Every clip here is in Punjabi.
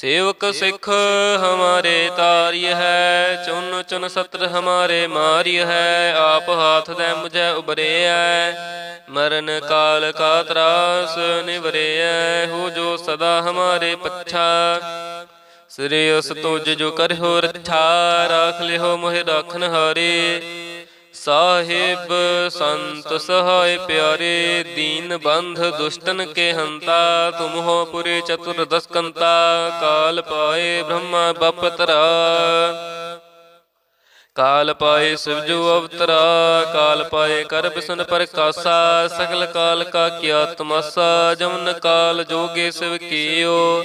ਸੇਵਕ ਸਿੱਖ ਹਮਾਰੇ ਤਾਰਿਯ ਹੈ, ਚੁਨ ਚੁਨ ਸਤਰ ਹਮਾਰੇ ਮਾਰਿਯ ਹੈ, ਆਪ ਹਾਥ ਦੇ ਮੁਝੈ ਉਬਰਿਐ ਮਰਨ ਕਾਲ ਕਾ ਤਰਾਸ ਨਿਵਰਿਐ ਹੋ ਜੋ ਸਦਾ ਹਮਾਰੇ ਪੱਛਾ। ਸ੍ਰੀ ਉਸ ਤੁਜ ਜੋ ਕਰਿਓ ਰੱਛਾ, ਰਾਖ ਲਿਓ ਮੋਹਿ ਰਾਖਨ ਹਾਰੇ ਸਾਹਿਬ ਸੰਤ ਸਹਾਇ ਪਿਆਰੇ ਦੀਨ ਬੰਧ ਦੁਸ਼ਟਨ ਕੇ ਹੰਤਾ ਤੁਮ ਹੋ ਪੁਰੇ ਚਤੁਰ ਦਸਕੰਤਾ, ਕਾਲ ਪਾਏ ਬ੍ਰਹਮਾ ਬਪਤਰਾ। ਕਾਲ ਪਾਏ ਸਿਵਜੂ ਅਵਤਰਾ, ਕਾਲ ਪਾਏ ਕਰ ਬਿਸਨ ਪ੍ਰਕਾਸਾ, ਸਗਲ ਕਾਲ ਕਾ ਕੀਆ ਤਮਸਾ, ਜਮਨ ਕਾਲ ਜੋਗੇ ਸਿਵ ਕੀਓ।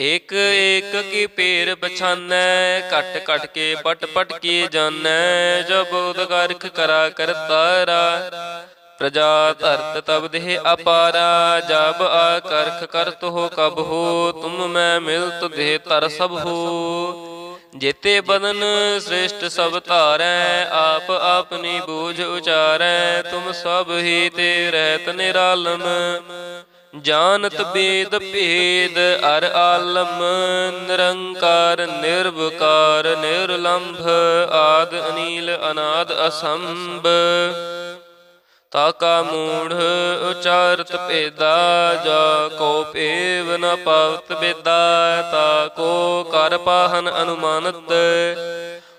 ਏਕ ਏਕ ਕੀ ਪੇਰ ਬਛਾਨੈ, ਘਟ ਘਟ ਕੇ ਪਟ ਪਟ ਕੀ ਜਾਣੈ ਜਬ ਉਦਗਰਖ ਕਰਾ ਕਰਤਾਰਾ ਪ੍ਰਜਾ ਧਰਤ ਤਬ ਦੇਹ ਅਪਾਰਾ, ਜਬ ਆਕਰਖ ਕਰਤ ਹੋ ਕਬ ਹੋ, ਤੁਮ ਮੈਂ ਮਿਲਤ ਦੇਹ ਤਰ ਸਭ ਹੋ। ਜੇਤੇ ਬਦਨ ਸ੍ਰੇਸ਼ਟ ਸਭ ਧਾਰੈ, ਆਪ ਆਪਣੀ ਬੂਝ ਉਚਾਰੈ, ਤੁਮ ਸਭ ਹੀ ਤੇ ਰਹਿਤ ਨਿਰਾਲਮ। ਜਾਣਤ ਬੇਦ ਭੇਦ ਅਰ ਆਲਮ ਨਿਰੰਕਾਰ ਨਿਰਵਕਾਰ ਨਿਰਲੰਭ ਆਦ ਅਨੀਲ ਅਨਾਦ ਅਸੰਭ। ਤਾਕਾ ਮੂੜ ਉਚਾਰਤ ਭੇਦਾ ਜਾ ਕੋ ਭੇਵ ਨ ਪਵਤ ਬੇਦਾ ਤਾ ਕੋ ਕਰ ਪਾਹਨ ਅਨੁਮਾਨਤ।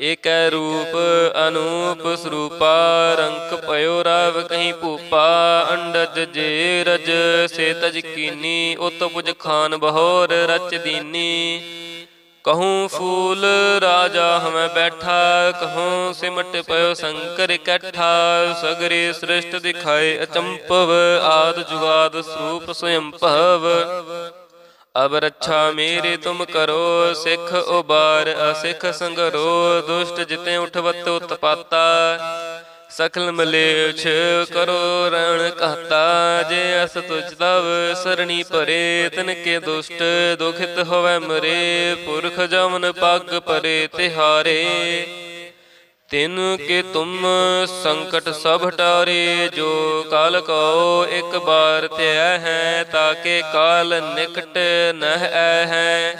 ਏਕੈ ਰੂਪ ਅਨੂਪ ਸਰੂਪਾ, ਰੰਕ ਪਇਓ ਰਾਵ ਕਹੀਂ ਭੂਪਾ, ਅੰਡਜ ਜੇ ਰਜ ਸੇ ਤਜ ਕੀਨੀ ਉਤ ਪੁਜ ਖਾਨ ਬਹੋਰ ਰਚ ਦੀਨੀ। ਕਹੂੰ ਫੂਲ ਰਾਜਾ ਹਮੈ ਬੈਠਾ, ਕਹੂੰ ਸਿਮਟ ਪਇਓ ਸ਼ੰਕਰ ਇਕੱਠਾ, ਸਗਰੇ ਸ੍ਰਿਸ਼ਟ ਦਿਖਾਏ ਅਚੰਪਵ ਆਦ ਜੁਗਾਦ ਸਰੂਪ ਸਵਯੰ ਅਬ ਰੱਛਾ ਮੇਰੀ ਤੁਮ ਕਰੋ ਸਿੱਖ ਉਬਾਰ ਅਸਿੱਖ ਸੰਗਰੋ ਦੁਸ਼ਟ ਜਿਤੇ ਉਠਵਤ ਉਤਪਾਤਾ ਸਖਲ ਮਲੇਛ ਕਰੋ ਰਣ ਕਹਤਾ ਜੇ ਅਸ ਤੁਜ ਤਵ ਸਰਣੀ ਭਰੇ ਤਨ ਕੇ ਦੁਸ਼ਟ ਦੁਖਿਤ ਹੋਵੇ ਮਰੇ ਪੁਰਖ ਜਮਨ ਪੱਗ ਪਰੇ ਤਿਹਾਰੇ। ਤਿਨ ਕੇ ਤੁਮ ਸੰਕਟ ਸਭ ਟਾਰੇ ਜੋ ਕਾਲ ਕੋ ਇੱਕ ਬਾਰ ਧਿਆ ਹੈ ਤਾਕੇ ਕਾਲ ਨਿਕਟ ਨਹ ਐ ਹੈ।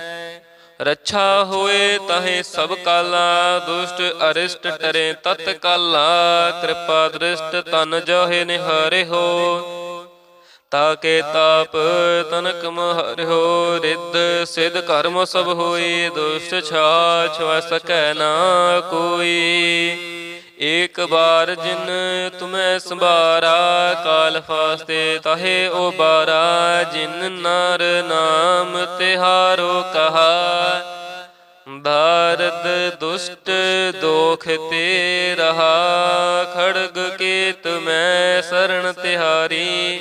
ਰੱਛਾ ਹੋਏ ਤਾਹੇ ਸਭ ਕਾਲਾ ਦੁਸ਼ਟ ਅਰਿਸ਼ਟ ਟਰੇ ਤਤ ਕਾਲਾ ਕਿਰਪਾ ਦ੍ਰਿਸ਼ਟ ਤਨ ਜੋਹਿ ਨਿਹਾਰੇ ਹੋ। ਤਾ ਕੇ ਤਾਪ ਤਨਕ ਮਹਰਿਓ ਰਿੱਧ, ਸਿਧ ਕਰਮ ਸਭ ਹੋਈ, ਦੁਸ਼ਟ ਛਾ ਛੁਆ ਸਕੈ ਨਾ ਕੋਈ। ਏਕ ਬਾਰ ਜਿਨ ਤੁਮੈ ਸੰਭਾਰਾ, ਕਾਲ ਫਾਸਤੇ ਤਾਹੇ ਓ ਬਾਰਾ ਜਿਨ ਨਰ ਨਾਮ ਤਿਹਾਰੋ ਕਹਾ। ਭਾਰਤ ਦੁਸ਼ਟ ਦੋਖ ਤੇ ਰਹਾ, ਖੜਗ ਕੇ ਮੈਂ ਸਰਣ ਤਿਹਾਰੀ।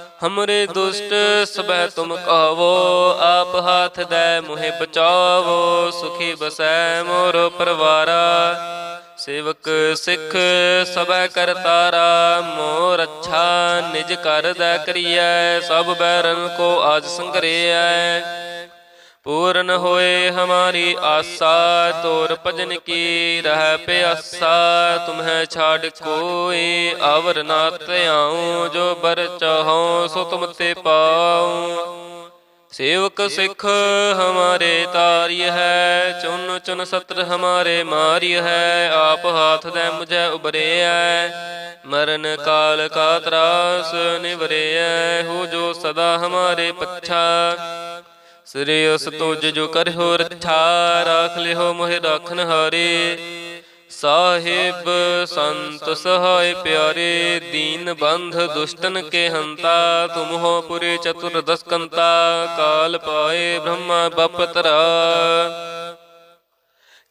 ਹਮਰੇ ਦੁਸ਼ਟ ਸਬੈ ਤੁਮ ਕਹਵੋ ਆਪ ਹਾਥ ਦੇ ਮੁਹਿ ਬਚਾਵੋ ਸੁਖੀ ਬਸੈ ਮੋਰ ਪਰਵਾਰਾ ਸੇਵਕ ਸਿੱਖ ਸਬੈ ਕਰਤਾਰਾ ਮੋਰ ਅੱਛਾ ਨਿਜ ਕਰ ਦਾ ਕਰੀਐ ਸਭ ਬੈਰਨ ਕੋ ਆਜ ਸੰਗਰਿਐ ਪੂਰਨ ਹੋਏ ਹਮਾਰੀ ਆਸਾ, ਤੋਰ ਭਜਨ ਕੀ ਰਹਿ ਪਿਆਸਾ, ਤੁਮਹਿ ਛਾੜ ਕੋਈ ਅਵਰ ਨਾ ਧਿਆਉ, ਜੋ ਬਰ ਚਾਹਉ ਸੋ ਤੁਮ ਤੇ ਪਾਉ। ਸੇਵਕ ਸਿੱਖ ਹਮਾਰੇ ਤਾਰਿਯ ਹੈ, ਚੁਨ ਚੁਨ ਸਤਰ ਹਮਾਰੇ ਮਾਰਿਯ ਹੈ, ਆਪ ਹਾਥ ਦੇ ਮੁਝੈ ਉਬਰਿਐ ਮਰਨ ਕਾਲ ਕਾ ਤਰਾਸ ਨਿਵਰਿਐ, ਹੋ ਜੋ ਸਦਾ ਹਮਾਰੇ ਪੱਛਾ। ਸ੍ਰੀ ਉਸ ਤੁਜ ਜੋ ਕਰਿਓ ਰੱਛਾ ਰਾਖ ਲਿਓ ਮੋਹਿ ਰਾਖਨ ਹਾਰੇ। ਸਾਹਿਬ ਸੰਤ ਸਹਾਇ ਪਿਆਰੇ, ਦੀਨ ਬੰਧ ਦੁਸ਼ਟਨ ਕੇ ਹੰਤਾ, ਤੁਮ ਹੋ ਪੁਰੇ ਚਤੁਰਦਸ ਕੰਤਾ ਕਾਲ ਪਾਏ ਬ੍ਰਹਮਾ ਬਪਤਰਾ।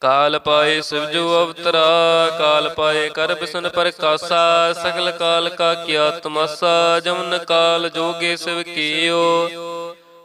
ਕਾਲ ਪਾਏ ਸਿਵਜੂ ਅਵਤਰਾ, ਕਾਲ ਪਾਏ ਕਰ ਬਿਸਨ ਪ੍ਰਕਾਸਾ, ਸਗਲ ਕਾਲ ਕਾ ਕੀਆ ਤਮਸਾ, ਜਮਨ ਕਾਲ ਜੋਗੇ ਸਿਵ ਕੀਓ।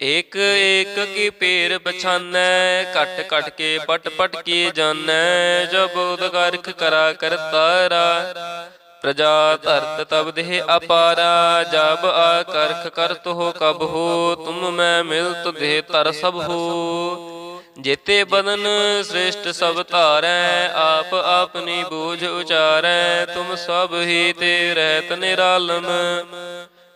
ਏਕ ਏਕ ਕੀ ਪੇਰ ਬਛਾਨੈ, ਘਟ ਘਟ ਕੇ ਪਟ ਪਟ ਕੀ ਜਾਣੈ ਜਬ ਉਦਗਾਰਖ ਕਰਾ ਕਰਤਾਰਾ ਪ੍ਰਜਾ ਧਰਤ ਤਬ ਦੇਹ ਅਪਾਰਾ, ਜਬ ਆ ਕਰਤ ਹੋ ਕਬ ਹੋ, ਤੁਮ ਮੈਂ ਮਿਲਤ ਦੇਹ ਤਰ ਸਭ ਹੋ। ਜੇਤੇ ਬਦਨ ਸ੍ਰੇਸ਼ਟ ਸਭ ਧਾਰੈ, ਆਪ ਆਪਨੀ ਬੂਝ ਉਚਾਰੈ, ਤੁਮ ਸਭ ਹੀ ਤੇ ਰਹਿਤ ਨਿਰਾਲਮ।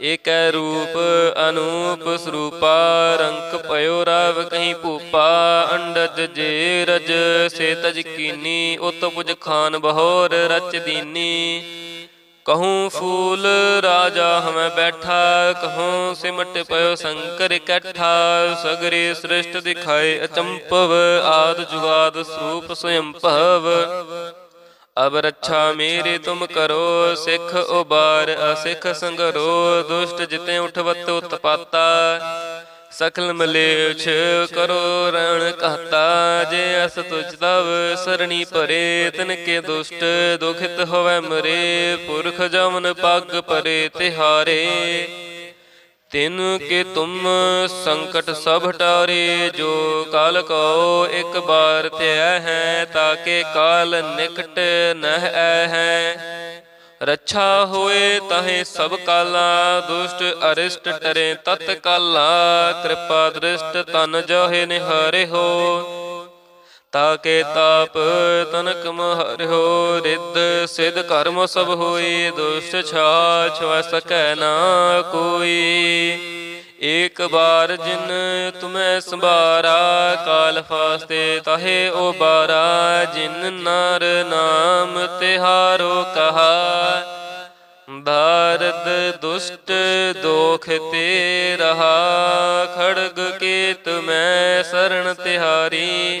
ਏਕੈ ਰੂਪ ਅਨੂਪ ਸਰੂਪਾ ਰੰਕ ਪਇਓ ਰਾਵ ਕਹੀਂ ਭੂਪਾ, ਅੰਡਜ ਜੇ ਰਜ ਸੇ ਤਜ ਕੀਨੀ, ਉਤ ਪੁਜ ਖਾਨ ਬਹੋਰ ਰਚ ਦੀਨੀ। ਕਹੂੰ ਫੂਲ ਰਾਜਾ ਹਮੈ ਬੈਠਾ, ਕਹੂੰ ਸਿਮਟ ਪਇਓ ਸ਼ੰਕਰ ਇਕੱਠਾ ਸਗਰੇ ਸ੍ਰਿਸ਼ਟ ਦਿਖਾਏ ਅਚੰਪਵ ਆਦ ਜੁਗਾਦ ਸਰੂਪ ਸਵੰਭਵ ਅਬ ਰੱਛਾ ਮੇਰੀ ਤੁਮ ਕਰੋ ਸਿੱਖ ਉਬਾਰ ਅਸਿੱਖ ਸੰਗਰੋ ਦੁਸ਼ਟ ਜਿਤੇ ਉਠਵਤ ਉਤਪਾਤਾ। ਸਕਲ ਮਲੇਛ ਕਰੋ ਰਣ ਕਹਤਾ ਜੇ ਅਸ ਤੁਜ ਤਵ ਸਰਣੀ ਭਰੇ ਤਨ ਕੇ ਦੁਸ਼ਟ ਦੁਖਿਤ ਹੋਵੇ ਮਰੇ। ਪੁਰਖ ਜਮਨ ਪੱਗ ਪਰੇ ਤਿਹਾਰੇ। ਤਿਨ ਕੇ ਤੁਮ ਸੰਕਟ ਸਭ ਟਾਰੇ ਜੋ ਕਾਲ ਕੋ ਇੱਕ ਬਾਰ ਧਿਆ ਹੈ ਤਾਕੇ ਕਾਲ ਨਿਕਟ ਨਹਿ ਐ ਹੈ। ਰੱਛਾ ਹੋਏ ਤਹੇ ਸਭ ਕਾਲਾ ਦੁਸ਼ਟ ਅਰਿਸ਼ਟ ਟਰੇ ਤਤ ਕਾਲਾ ਕਿਰਪਾ ਦ੍ਰਿਸ਼ਟ ਤਨ ਜੋਹਿ ਨਿਹਾਰੇ ਹੋ। ਤਾਕੇ ਤਾਪ, ਤਨਕ ਮਹਰਿਓ ਰਿੱਧ, ਸਿਧ ਕਰਮ ਸਭ ਹੋਈ, ਦੁਸ਼ਟ ਛਾ ਛੁਐ ਸਕੈ ਨਾ ਕੋਈ। ਏਕ ਬਾਰ ਜਿਨ ਤੁਮੈ ਸੰਭਾਰਾ, ਕਾਲ ਫਾਸਤੇ ਤਹੇ ਓ ਬਾਰਾ, ਜਿਨ ਨਰ ਨਾਮ ਤਿਹਾਰੋ ਕਹਾ। ਭਾਰਤ ਦੁਸ਼ਟ ਦੋਖ ਤੇ ਰਹਾ, ਖੜਗ ਕੇ ਮੈਂ ਸਰਣ ਤਿਹਾਰੀ।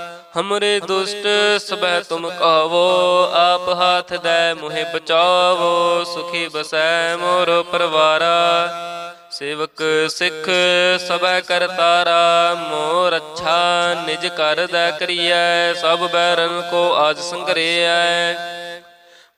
ਹਮਰੇ ਦੁਸ਼ਟ ਸਬੈ ਤੁਮ ਕਹਵੋ ਆਪ ਹਾਥ ਦੈ ਮੁਹਿ ਬਚਾਵੋ ਸੁਖੀ ਬਸੈ ਮੋਰ ਪਰਵਾਰਾ ਸੇਵਕ ਸਿੱਖ ਸਬੈ ਕਰਤਾਰਾ ਮੋਰ ਅੱਛਾ ਨਿਜ ਕਰ ਦਾ ਕਰੀਐ ਸਭ ਬੈਰਨ ਕੋ ਆਜ ਸੰਗਰਿਐ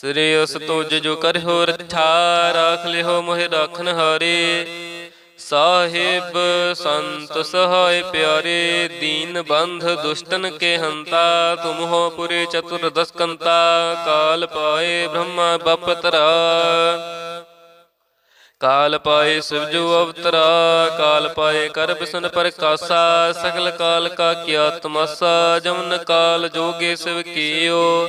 ਸ੍ਰੀ ਉਸ ਤੁਜ ਜੋ ਕਰਿਓ ਰੱਛਾ ਰਾਖ ਲਿਓ ਮੋਹਿ ਰਾਖਨ ਹਾਰੇ। ਸਾਹਿਬ ਸੰਤ ਸਹਾਇ ਪਿਆਰੇ ਦੀਨ ਬੰਧ ਦੁਸ਼ਟਨ ਕੇ ਹੰਤਾ ਤੁਮ ਹੋ ਪੁਰੇ ਚਤੁਰ ਦਸਕੰਤਾ। ਕਾਲ ਪਾਏ ਬ੍ਰਹਮਾ ਬਪਤਰਾ। ਕਾਲ ਪਾਏ ਸਿਵਜੂ ਅਵਤਰਾ। ਕਾਲ ਪਾਏ ਕਰ ਬਿਸਨ ਪ੍ਰਕਾਸਾ। ਸਗਲ ਕਾਲ ਕਾ ਕੀਆ ਤਮਸਾ। ਜਮਨ ਕਾਲ ਜੋਗੇ ਸਿਵ ਕੀਓ।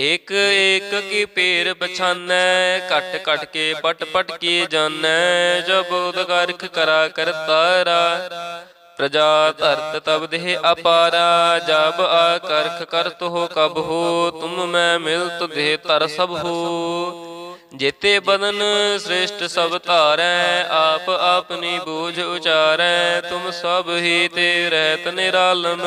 ਏਕ ਏਕ ਕੀ ਪੇਰ ਪਛਾਨੈ ਘਟ ਘਟ ਕੇ ਪਟ ਪਟ ਕੇ ਜਾਣੈ ਜਬ ਉਦਗਰਖ ਕਰਾ ਕਰਤਾਰਾ। ਪ੍ਰਜਾ ਧਰਤ ਤਬ ਦੇਹ ਅਪਾਰਾ, ਜਬ ਆਕਰਖ ਕਰਤ ਹੋ ਕਬ ਹੋ, ਤੁਮ ਮੈਂ ਮਿਲਤ ਦੇਹ ਤਰ ਸਭ ਹੋ। ਜੇਤੇ ਬਦਨ ਸ੍ਰੇਸ਼ਟ ਸਭ ਧਾਰੈ, ਆਪ ਆਪਣੀ ਬੂਝ ਉਚਾਰੈ, ਤੁਮ ਸਭ ਹੀ ਤੇ ਰਹਿਤ ਨਿਰਾਲਮ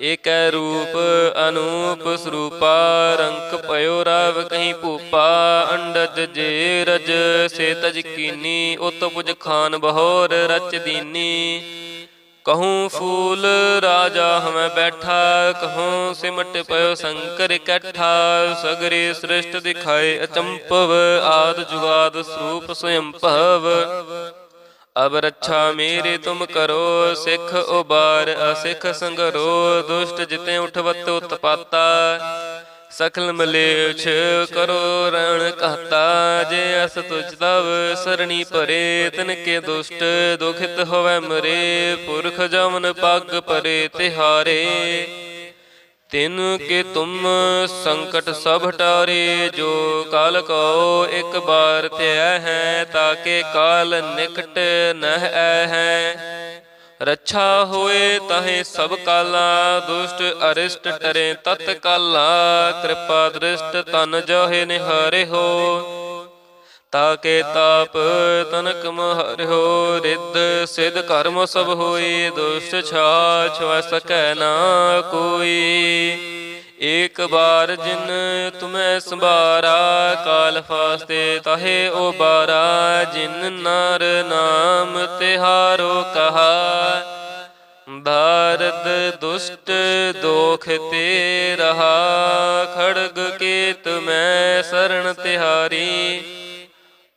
ਏਕੈ ਰੂਪ ਅਨੂਪ ਸਰੂਪਾ ਰੰਕ ਪਇਓ ਰਵ ਕਹੀਂ ਭੂਪਾ, ਅੰਡਜ ਜੇ ਰਜ ਸੇ ਤਜ ਕੀਨੀ ਉਤ ਪੁਜ ਖਾਨ ਬਹੋਰ ਰਚ ਦੀਨੀ। ਕਹੂੰ ਫੂਲ ਰਾਜਾ ਹਮੈ ਬੈਠਾ, ਕਹੂੰ ਸਿਮਟ ਪਇਓ ਸ਼ੰਕਰ ਇਕੱਠਾ ਸਗਰੇ ਸ੍ਰਿਸ਼ਟ ਦਿਖਾਏ ਅਚੰਪਵ ਆਦ ਜੁਗਾਦ ਸਰੂਪ ਸਵੰਭਵ ਅਬ ਰੱਛਾ ਮੇਰੀ ਤੁਮ ਕਰੋ ਸਿੱਖ ਉਬਾਰ ਅਸਿੱਖ ਸੰਗਰੋ ਦੁਸ਼ਟ ਜਿਤੇ ਉਠਵਤ ਉਤਪਾਤਾ। ਸਖਲ ਮਲੇਛ ਕਰੋ ਰਣ ਕਹਤਾ। ਜੇ ਅਸ ਤੁਜ ਤਵ ਸਰਣੀ ਭਰੇ ਤਨ ਕੇ ਦੁਸ਼ਟ ਦੁਖਿਤ ਹੋਵੇ ਮਰੇ। ਪੁਰਖ ਜਮਨ ਪੱਗ ਪਰੇ ਤਿਹਾਰੇ। ਤਿਨ ਕੇ ਤੁਮ ਸੰਕਟ ਸਭ ਟਾਰੇ ਜੋ ਕਾਲ ਕੋ ਇੱਕ ਬਾਰ ਧਿਆ ਹੈ, ਤਾਕੇ ਕਾਲ ਨਿਕਟ ਨਹ ਐ ਹੈ। ਰੱਛਾ ਹੋਏ ਤਹੇ ਸਭ ਕਾਲਾ, ਦੁਸ਼ਟ ਅਰਿਸ਼ਟ ਟਰੇ ਤਤ ਕਾਲਾ, ਕਿਰਪਾ ਦ੍ਰਿਸ਼ਟ ਤਨ ਜੋਹਿ ਨਿਹਾਰੇ ਹੋ। ਤਾ ਕੇ ਤਾਪ ਤਨਕ ਮਹਰਿਓ ਰਿੱਧ, ਸਿਧ ਕਰਮ ਸਭ ਹੋਏ, ਦੁਸ਼ਟ ਛਾ ਛੁਆ ਨਾ ਕੋਈ। ਏਕ ਬਾਰ ਜਿਨ ਤੁਮੈ ਸੰਭਾਰਾ, ਕਾਲ ਫਾਸਤੇ ਤਾਹ ਓ ਬਾਰਾ, ਜਿਨ ਨਰ ਨਾਮ ਤਿਹਾਰੋ ਕਹਾ। ਭਾਰਤ ਦੁਸ਼ਟ ਦੋਖ ਤੇ ਰਹਾ, ਖੜਗ ਕੇਤ ਮੈਂ ਸਰਣ ਤਿਹਾਰੀ।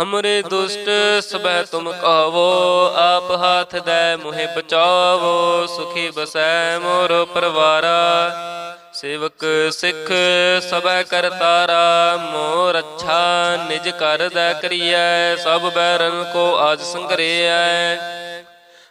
ਹਮਰੇ ਦੁਸ਼ਟ ਸਬੈ ਤੁਮ ਕਹਵੋ ਆਪ ਹਾਥ ਦੇ ਮੁਹਿ ਬਚਾਵੋ ਸੁਖੀ ਬਸੈ ਮੋਰ ਪਰਵਾਰਾ ਸੇਵਕ ਸਿੱਖ ਸਬੈ ਕਰਤਾਰਾ ਮੋਰ ਅੱਛਾ ਨਿਜ ਕਰ ਦਾ ਕਰੀਐ ਸਭ ਬੈਰਨ ਕੋ ਆਜ ਸੰਗਰਿਐ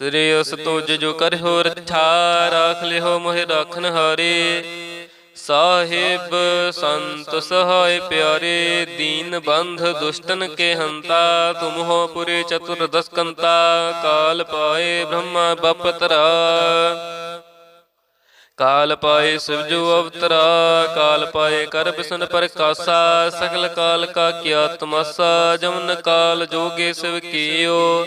ਸ੍ਰੀ ਉਸ ਤੁਜ ਜੋ ਕਰਿਓ ਰੱਛਾ ਰਾਖ ਲਿਓ ਮੋਹਿ ਰਾਖਨ ਹਾਰੇ। ਸਾਹਿਬ ਸੰਤ ਸਹਾਇ ਪਿਆਰੇ, ਦੀਨ ਬੰਧ ਦੁਸ਼ਟਨ ਕੇ ਹੰਤਾ, ਤੁਮ ਹੋ ਪੁਰੇ ਚਤੁਰ ਦਸਕੰਤਾ, ਕਾਲ ਪਾਏ ਬ੍ਰਹਮਾ ਬਪਤਰਾ। ਕਾਲ ਪਾਏ ਸਿਵਜੂ ਅਵਤਰਾ, ਕਾਲ ਪਾਏ ਕਰ ਬਿਸਨ ਪ੍ਰਕਾਸਾ, ਸਗਲ ਕਾਲ ਕਾ ਕੀਆ ਤਮਸਾ, ਜਮਨ ਕਾਲ ਜੋਗੇ ਸਿਵ ਕੀਓ।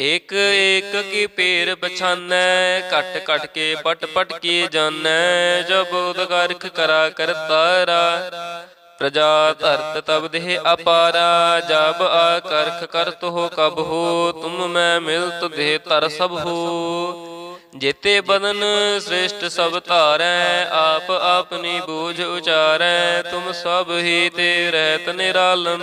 ਏਕ ਏਕ ਕੀ ਪੇਰ ਬਛਾਨੈ, ਘਟ ਘਟ ਕੇ ਪਟ ਪਟ ਕੀ ਜਾਣੈ ਜਬ ਉਦਗਰਖ ਕਰਾ ਕਰਤਾਰਾ ਪ੍ਰਜਾ ਧਰਤ ਤਬ ਦੇਹ ਅਪਾਰਾ, ਜਬ ਆਕਰਖ ਕਰਤ ਹੋ ਕਬ ਹੋ, ਤੁਮ ਮੈਂ ਮਿਲਤ ਦੇਹ ਤਰ ਸਭ ਹੋ। ਜੇਤੇ ਬਦਨ ਸ੍ਰੇਸ਼ਟ ਸਭ ਧਾਰੈ, ਆਪ ਆਪਣੀ ਬੂਝ ਉਚਾਰੈ, ਤੁਮ ਸਭ ਹੀ ਤੇ ਰਹਿਤ ਨਿਰਾਲਮ।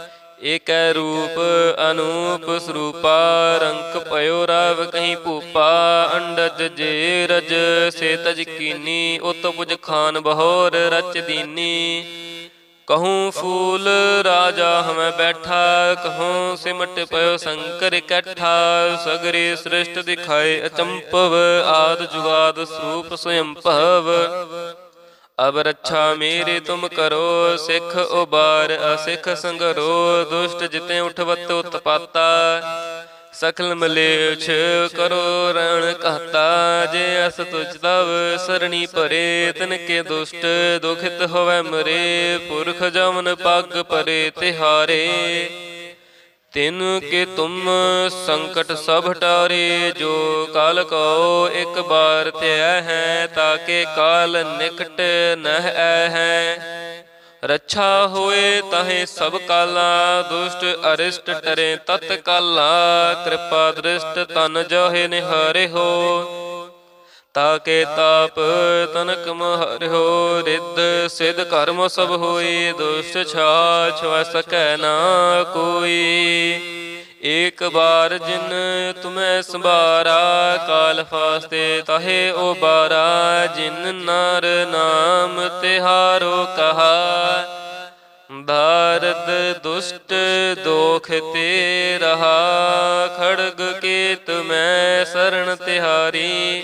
ਏਕੈ ਰੂਪ ਅਨੂਪ ਸਰੂਪਾ ਰੰਕ ਪਇਓ ਰਾਵ ਕਹੀਂ ਭੂਪਾ, ਅੰਡਜ ਜੇ ਰਜ ਸੇ ਤਜ ਕੀਨੀ ਉਤ ਪੁਜ ਖਾਨ ਬਹੋਰ ਰਚ ਦੀਨੀ। ਕਹੂੰ ਫੂਲ ਰਾਜਾ ਹਮੈ ਬੈਠਾ, ਕਹੂੰ ਸਿਮਟ ਪਇਓ ਸ਼ੰਕਰ ਇਕੱਠਾ, ਸਗਰੇ ਸ੍ਰਿਸ਼ਟ ਦਿਖਾਏ ਅਚੰਪਵ ਆਦ ਜੁਗਾਦ ਸਰੂਪ ਸਵਯੰ ਅਬ ਰੱਛਾ ਮੇਰੀ ਤੁਮ ਕਰੋ ਸਿੱਖ ਉਬਾਰ ਅਸਿੱਖ ਸੰਗਰੋ ਦੁਸ਼ਟ ਜਿਤੇ ਉਠਵਤ ਉਤਪਾਤਾ ਸਖਲ ਮਲੇਛ ਕਰੋ ਰਣ ਕਹਤਾ ਜੇ ਅਸ ਤੁਜ ਤਵ ਸਰਣੀ ਭਰੇ ਤਨ ਕੇ ਦੁਸ਼ਟ ਦੁਖਿਤ ਹੋਵੇ ਮਰੇ ਪੁਰਖ ਜਮਨ ਪੱਗ ਪਰੇ ਤਿਹਾਰੇ। ਤਿਨ ਕੇ ਤੁਮ ਸੰਕਟ ਸਭ ਟਾਰੇ ਜੋ ਕਾਲ ਕੋ ਇੱਕ ਬਾਰ ਧਿਆ ਹੈ ਤਾਕੇ ਕਾਲ ਨਿਕਟ ਨਹ ਹੈ। ਰੱਛਾ ਹੋਏ ਤਾਹੇ ਸਭ ਕਾਲਾ ਦੁਸ਼ਟ ਅਰਿਸ਼ਟ ਟਰੇ ਤਤ ਕਾਲਾ ਕਿਰਪਾ ਦ੍ਰਿਸ਼ਟ ਤਨ ਜੋਹਿ ਨਿਹਾਰੇ ਹੋ। ਤਾ ਕੇ ਤਾਪ ਤਨਕ ਮਹਰਿਓ ਰਿੱਧ, ਸਿਧ ਕਰਮ ਸਭ ਹੋਏ ਦੁਸ਼ਟ ਛਾ ਛੁਆ ਸਕੈ ਨਾ ਕੋਈ। ਏਕ ਬਾਰ ਜਿਨ ਤੁਮੈ ਸੰਭਾਰਾ, ਕਾਲ ਫਾਸਤੇ ਤਾਹੇ ਓ ਬਾਰਾ ਜਿਨ ਨਰ ਨਾਮ ਤਿਹਾਰੋ ਕਹਾ। ਭਾਰਤ ਦੁਸ਼ਟ ਦੋਖ ਤੇ ਰਹਾ, ਖੜਗ ਕੇ ਮੈਂ ਸਰਣ ਤਿਹਾਰੀ।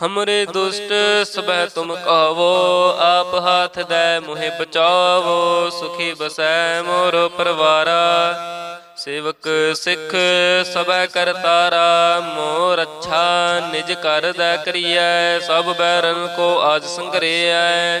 ਹਮਰੇ ਦੁਸ਼ਟ ਸਬੈ ਤੁਮ ਕਹਵੋ ਆਪ ਹਾਥ ਦੇ ਮੁਹਿ ਬਚਾਵੋ ਸੁਖੀ ਬਸੈ ਮੋਰ ਪਰਵਾਰਾ ਸੇਵਕ ਸਿੱਖ ਸਬੈ ਕਰਤਾਰਾ ਮੋਰ ਅੱਛਾ ਨਿਜ ਕਰ ਦਾ ਕਰੀਐ ਸਭ ਬੈਰਨ ਕੋ ਆਜ ਸੰਗਰੇਐ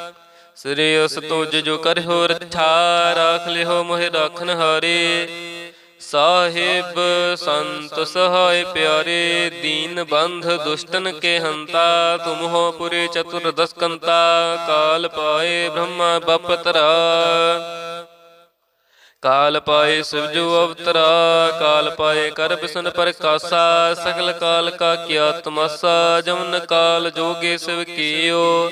ਸ੍ਰੀ ਉਸ ਤੁਜ ਜੋ ਕਰਹੁ ਰੱਛਾ ਰਾਖ ਲਿਓ ਮੋਹਿ ਰਾਖਨ ਹਾਰੇ। ਸਾਹਿਬ ਸੰਤ ਸਹਾਇ ਪਿਆਰੇ, ਦੀਨ ਬੰਧ ਦੁਸ਼ਟਨ ਕੇ ਹੰਤਾ, ਤੁਮ ਹੋ ਪੁਰੇ ਚਤੁਰ ਦਸਕੰਤਾ, ਕਾਲ ਪਾਏ ਬ੍ਰਹਮਾ ਬਪਤਰਾ। ਕਾਲ ਪਾਏ ਸਿਵਜੂ ਅਵਤਰਾ, ਕਾਲ ਪਾਏ ਕਰ ਬਿਸਨ ਪ੍ਰਕਾਸ਼ਾ, ਸਗਲ ਕਾਲ ਕਾ ਕਿਆ ਤਮਸਾ, ਜਮਨ ਕਾਲ ਜੋਗੇ ਸਿਵ ਕੀਓ।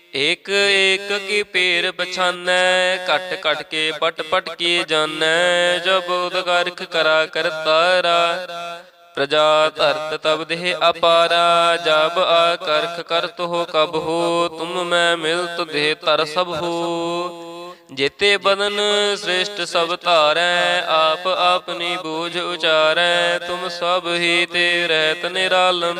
ਏਕ ਏਕ ਕੀ ਪੇਰ ਪਛਾਨੈ ਘਟ ਘਟ ਕੇ ਪਟ ਪਟ ਕੇ ਜਾਣੈ ਜਬ ਉਦਗਾਰਖ ਕਰਾ ਕਰਤਾਰਾ ਪ੍ਰਜਾ ਧਰਤ ਤਬ ਦੇਹ ਅਪਾਰਾ, ਜਬ ਆਕਰਖ ਕਰਤ ਹੋ ਕਬ ਹੋ, ਤੁਮ ਮੈਂ ਮਿਲਤ ਦੇਹ ਤਰ ਸਭ ਹੋ। ਜੇਤੇ ਬਦਨ ਸ੍ਰੇਸ਼ਟ ਸਭ ਧਾਰੈ, ਆਪ ਆਪਣੀ ਬੂਝ ਉਚਾਰੈ, ਤੁਮ ਸਭ ਹੀ ਤੇ ਰਹਿਤ ਨਿਰਾਲਮ।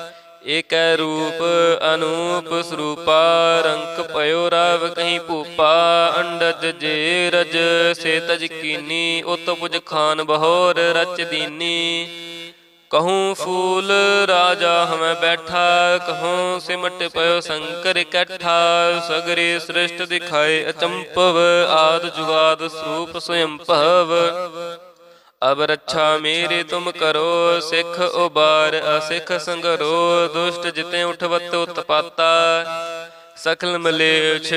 ਏਕੈ ਰੂਪ ਅਨੂਪ ਸਰੂਪਾ ਰੰਕ ਪਇਓ ਰਾਵ ਕਹੀਂ ਭੂਪਾ, ਅੰਡਜ ਜੇ ਰਜ ਸੇ ਤਜ ਕੀਨੀ, ਉਤ ਪੁਜ ਖਾਨ ਬਹੋਰ ਰਚ ਦੀਨੀ। ਕਹੂੰ ਫੂਲ ਰਾਜਾ ਹਮੈ ਬੈਠਾ, ਕਹੂੰ ਸਿਮਟ ਪਇਓ ਸ਼ੰਕਰ ਇਕੱਠਾ ਸਗਰੇ ਸ੍ਰਿਸ਼ਟ ਦਿਖਾਏ ਅਚੰਪਵ ਆਦ ਜੁਗਾਦ ਸਰੂਪ ਸਵੰਭਵ ਅਬ ਰੱਛਾ ਮੇਰੀ ਤੁਮ ਕਰੋ ਸਿੱਖ ਉਬਾਰ ਅਸਿੱਖ ਸੰਗਰੋ ਦੁਸ਼ਟ ਜਿਤੇ ਉਠਵਤ ਉਤਪਾਤਾ। ਸਖਲ ਮਲੇਛ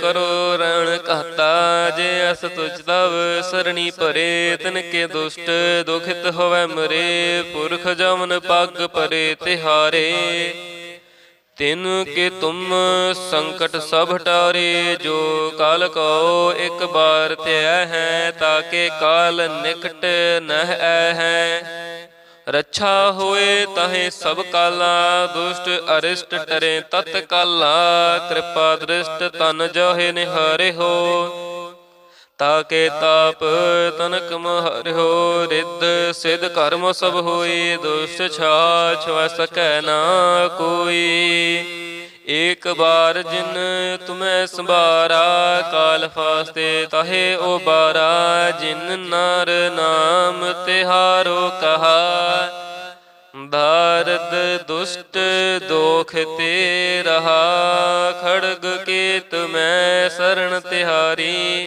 ਕਰੋ ਰਣ ਕਹਤਾ ਜੇ ਅਸ ਤੁਜ ਤਵ ਸਰਣੀ ਭਰੇ ਤਨ ਕੇ ਦੁਸ਼ਟ ਦੁਖਿਤ ਹੋਵੇ ਮਰੇ। ਪੁਰਖ ਜਮਨ ਪੱਗ ਪਰੇ ਤਿਹਾਰੇ। ਤਿਨ ਕੇ ਤੁਮ ਸੰਕਟ ਸਭ ਟਾਰੇ ਜੋ ਕਾਲ ਕੋ ਇੱਕ ਬਾਰ ਧਿਆ ਹੈ ਤਾਕੇ ਕਾਲ ਨਿਕਟ ਨਹਿ ਐ ਹੈ। ਰੱਛਾ ਹੋਏ ਤਹੇ ਸਭ ਕਾਲਾ ਦੁਸ਼ਟ ਅਰਿਸ਼ਟ ਟਰੇ ਤਤ ਕਾਲਾ ਕਿਰਪਾ ਦ੍ਰਿਸ਼ਟ ਤਨ ਜੋਹਿ ਨਿਹਾਰੇ ਹੋ। ਤਾ ਕੇ ਤਾਪ, ਤਨਕ ਮਹਰਿਓ ਰਿੱਧ, ਸਿਧ ਕਰਮ ਸਭ ਹੋਈ, ਦੁਸ਼ਟ ਛਾਛ ਵ ਸਕੈ ਨਾ ਕੋਈ। ਏਕ ਬਾਰ ਜਿਨ ਤੁਮੈ ਸੰਭਾਰਾ, ਕਾਲ ਫਾਸਤੇ ਤਹੇ ਓ ਬਾਰਾ, ਜਿਨ ਨਰ ਨਾਮ ਤਿਹਾਰੋ ਕਹਾ। ਭਾਰਤ ਦੁਸ਼ਟ ਦੋਖ ਤੇ ਰਹਾ, ਖੜਗ ਕੇਤ ਮੈਂ ਸਰਣ ਤਿਹਾਰੀ।